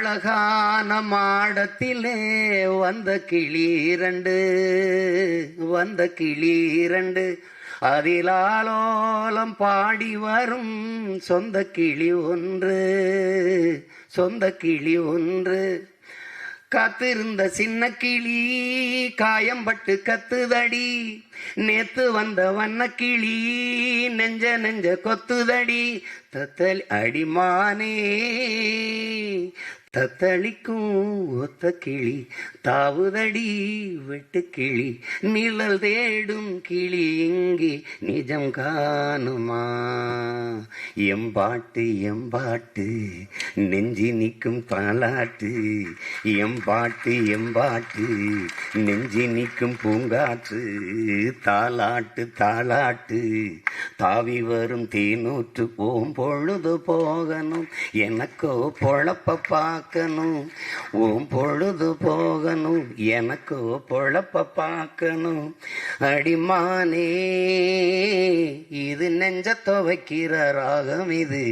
அழகான மாடத்திலே வந்த கிளி இரண்டு வந்த கிளி இரண்டு அதிலாலோலம் பாடி வரும் சொந்த கிளி ஒன்று சொந்த கிளி ஒன்று. காத்திருந்த சின்ன கிளி காயம்பட்டு கத்துதடி நேத்து வந்த வண்ண கிளி நெஞ்ச நெஞ்ச கொத்துதடி. தத்தல் அடிமானே. தத்தளிக்கும் ஒத்த கிளி தாவுதடி வெட்டு கிளி நிழல் தேடும் கிளி இங்கே நிஜம் காணுமா? எம்பாட்டு எம்பாட்டு நெஞ்சி நிற்கும் தாலாட்டு எம்பாட்டு எம்பாட்டு நெஞ்சி நிற்கும் பூங்காற்று. தாலாட்டு தாலாட்டு தாவி வரும் தேனூற்று. போம் பொழுது போகணும் எனக்கோ பொழப்ப பார்க்கணும். ஓம் பொழுது போகணும் எனக்கோ பொழப்ப பார்க்கணும். அடிமானே நெஞ்ச துவைக்கிற ராகம் இது